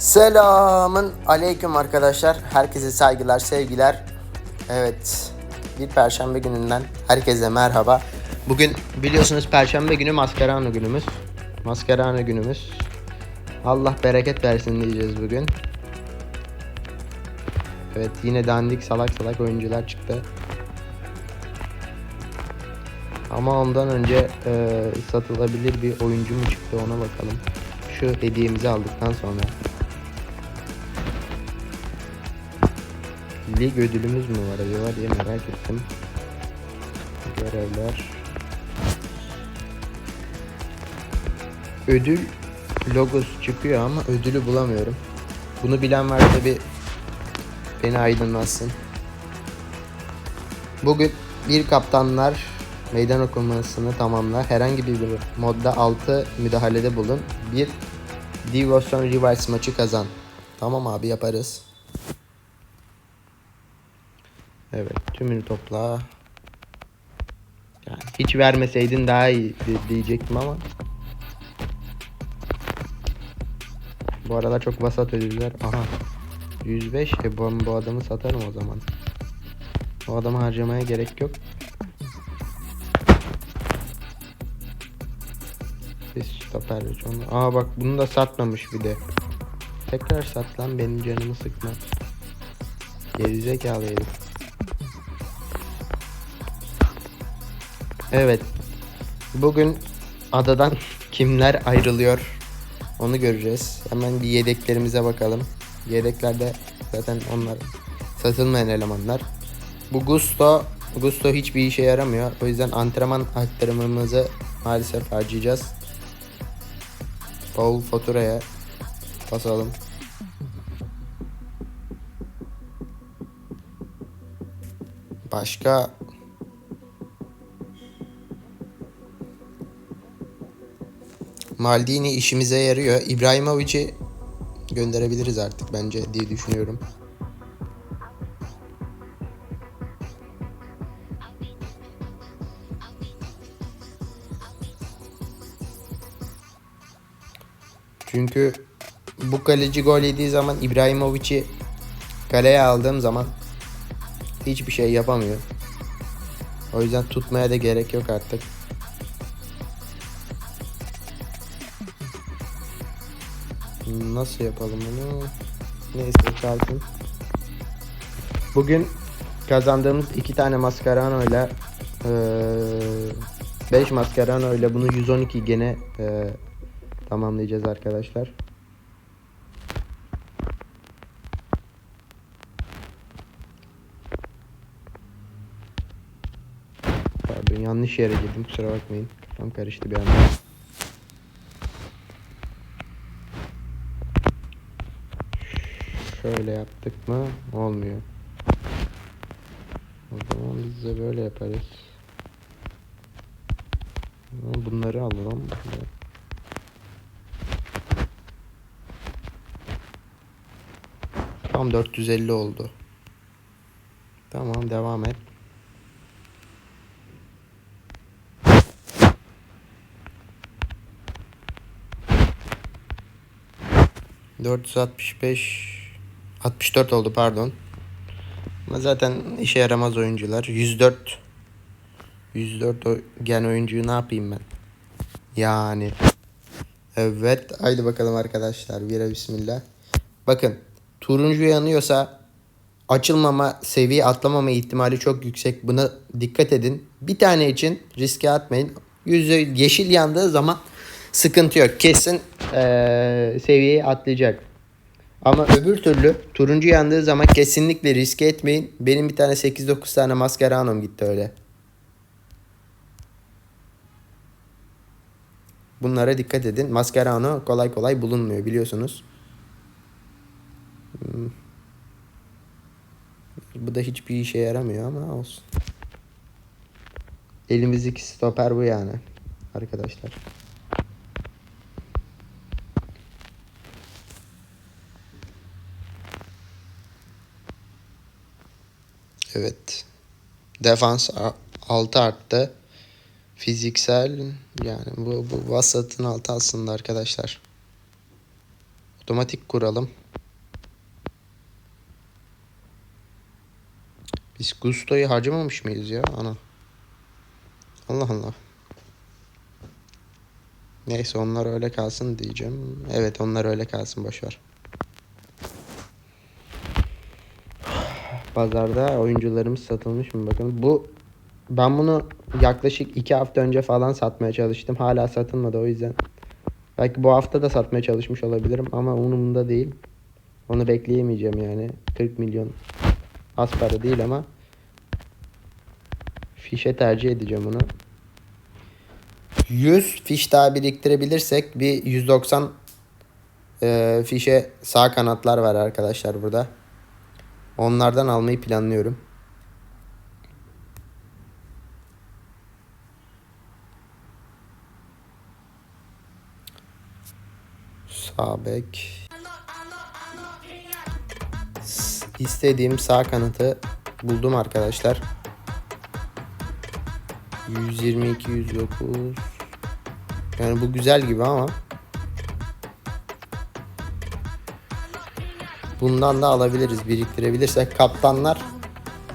Selamın aleyküm arkadaşlar. Herkese saygılar, sevgiler. Evet, bir perşembe gününden herkese merhaba. Bugün biliyorsunuz perşembe günü maskarano günümüz. Maskarano günümüz. Allah bereket versin diyeceğiz bugün. Evet, yine dandik salak salak oyuncular çıktı. Ama ondan önce e, satılabilir bir oyuncu mu çıktı ona bakalım. Şu hediyemizi aldıktan sonra. Lig ödülümüz mü var acaba diye merak ettim. Görevler. Ödül logosu çıkıyor ama ödülü bulamıyorum. Bunu bilen varsa bir beni aydınlatsın. Bugün bir kaptanlar meydan okumasını tamamla. Herhangi bir modda 6 müdahalede bulun. Bir Devotion Rivals maçı kazan. Tamam abi yaparız. Evet tümünü topla. Yani hiç vermeseydin daha iyi di- diyecektim ama. Bu aralar çok vasat ödüller. Aha. 105 e bu, bu adamı satarım o zaman. O adamı harcamaya gerek yok. Biz stoper onu. Aa bak bunu da satmamış bir de. Tekrar sat lan benim canımı sıkma. Gerizekalı herif. Evet. Bugün adadan kimler ayrılıyor onu göreceğiz. Hemen bir yedeklerimize bakalım. Yedeklerde zaten onlar satılmayan elemanlar. Bu Gusto Gusto hiçbir işe yaramıyor. O yüzden antrenman aktarımımızı maalesef harcayacağız. Paul faturaya basalım. Başka Maldini işimize yarıyor. İbrahimovic'i gönderebiliriz artık bence diye düşünüyorum. Çünkü bu kaleci gol yediği zaman İbrahimovic'i kaleye aldığım zaman hiçbir şey yapamıyor. O yüzden tutmaya da gerek yok artık. Nasıl yapalım bunu? Neyse kalsın. Bugün kazandığımız iki tane mascarano ile 5 mascarano ile bunu 112 gene eee, tamamlayacağız arkadaşlar. Pardon yanlış yere girdim kusura bakmayın. Kafam karıştı bir anda. Şöyle yaptık mı olmuyor. O zaman biz de böyle yaparız. Bunları alalım. Tam 450 oldu. Tamam devam et. ...465... ...64 oldu pardon. Ama zaten işe yaramaz oyuncular. 104... ...104 o- gen oyuncuyu ne yapayım ben? Yani... Evet haydi bakalım arkadaşlar. Vira bismillah. Bakın turuncu yanıyorsa açılmama, seviye atlamama ihtimali çok yüksek. Buna dikkat edin. Bir tane için riske atmayın. Yüzü yeşil yandığı zaman sıkıntı yok. Kesin eee, seviyeyi atlayacak. Ama öbür türlü turuncu yandığı zaman kesinlikle riske etmeyin. Benim bir tane 8-9 tane maskaranom gitti öyle. Bunlara dikkat edin. Mascarano kolay kolay bulunmuyor biliyorsunuz. Hmm. Bu da hiçbir işe yaramıyor ama olsun. Elimizdeki stoper bu yani. Arkadaşlar. Evet. Defans 6 arttı. Fiziksel yani bu, bu vasatın altı aslında arkadaşlar. Otomatik kuralım. Biz Gusto'yu harcamamış mıyız ya ana? Allah Allah. Neyse onlar öyle kalsın diyeceğim. Evet onlar öyle kalsın boşver. Pazarda oyuncularımız satılmış mı bakın. Bu ben bunu yaklaşık iki hafta önce falan satmaya çalıştım. Hala satılmadı o yüzden. Belki bu hafta da satmaya çalışmış olabilirim ama umurumda değil. Onu bekleyemeyeceğim yani. 40 milyon az para değil ama fişe tercih edeceğim onu. 100 fiş daha biriktirebilirsek bir 190 e, fişe sağ kanatlar var arkadaşlar burada. Onlardan almayı planlıyorum. Sağ bek. S- İstediğim sağ kanatı buldum arkadaşlar. 122 109 Yani bu güzel gibi ama Bundan da alabiliriz biriktirebilirsek kaptanlar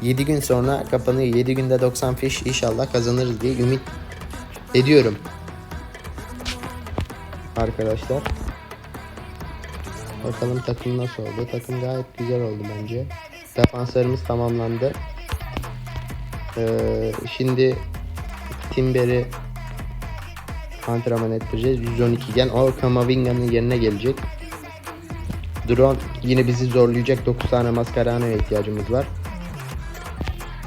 7 gün sonra kapanıyor 7 günde 90 fiş inşallah kazanırız diye ümit ediyorum Arkadaşlar Bakalım takım nasıl oldu takım gayet güzel oldu bence Defanslarımız tamamlandı ee, Şimdi Timber'i antrenman ettireceğiz. 112 gen. O Kamavinga'nın yerine gelecek. Drone yine bizi zorlayacak. 9 tane Mascherano'ya ihtiyacımız var.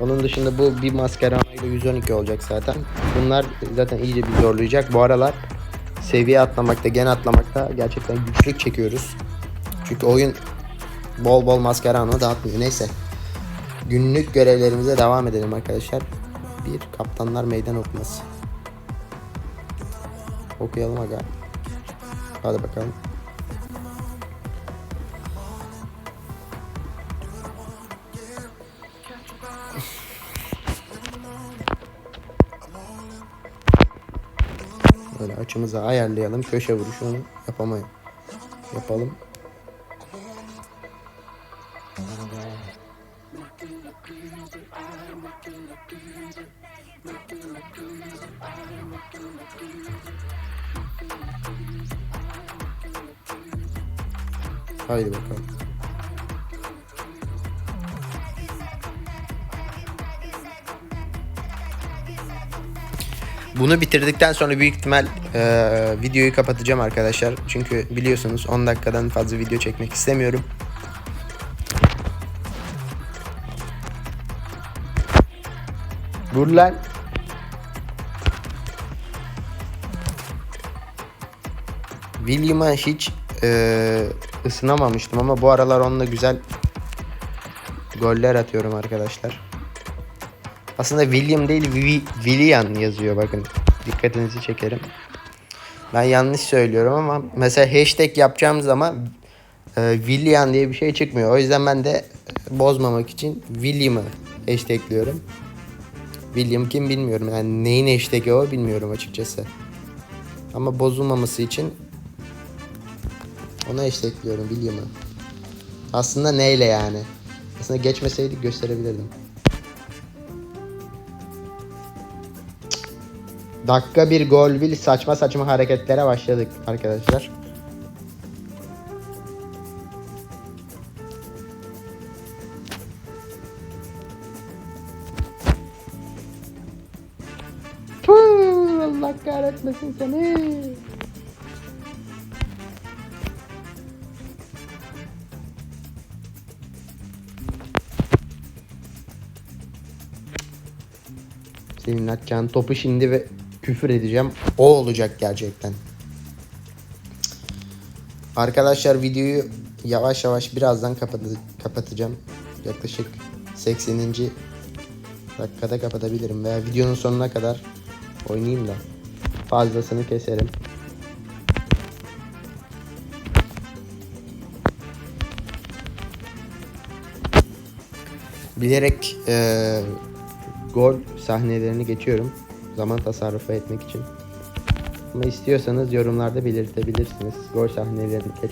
Onun dışında bu bir Mascherano ile 112 olacak zaten. Bunlar zaten iyice bir zorlayacak. Bu aralar seviye atlamakta, gen atlamakta gerçekten güçlük çekiyoruz. Çünkü oyun bol bol Mascherano dağıtmıyor. Neyse. Günlük görevlerimize devam edelim arkadaşlar. Bir kaptanlar meydan okuması. Okuyalım aga. Hadi bakalım. Böyle açımızı ayarlayalım. Köşe vuruşu onu yapamayız. Yapalım. Haydi bakalım. Bunu bitirdikten sonra büyük ihtimal eee, videoyu kapatacağım arkadaşlar. Çünkü biliyorsunuz 10 dakikadan fazla video çekmek istemiyorum. Dur lan. William'a hiç eee, ısınamamıştım ama bu aralar onunla güzel goller atıyorum arkadaşlar. Aslında William değil Willian yazıyor bakın. Dikkatinizi çekerim. Ben yanlış söylüyorum ama mesela hashtag yapacağım zaman e, Willian diye bir şey çıkmıyor. O yüzden ben de bozmamak için William'ı hashtagliyorum. William kim bilmiyorum yani neyin hashtag'i o bilmiyorum açıkçası. Ama bozulmaması için ona hashtagliyorum William'ı. Aslında neyle yani? Aslında geçmeseydik gösterebilirdim. Dakika bir gol bir saçma saçma hareketlere başladık arkadaşlar. Puh, Allah kahretmesin seni. Senin atacağın topu şimdi ve küfür edeceğim. O olacak gerçekten. Arkadaşlar videoyu yavaş yavaş birazdan kapat- kapatacağım. Yaklaşık 80. dakikada kapatabilirim veya videonun sonuna kadar oynayayım da fazlasını keserim. Bilerek eee, gol sahnelerini geçiyorum. Zaman tasarrufu etmek için. Ama istiyorsanız yorumlarda belirtebilirsiniz. Gol sahnelerini geç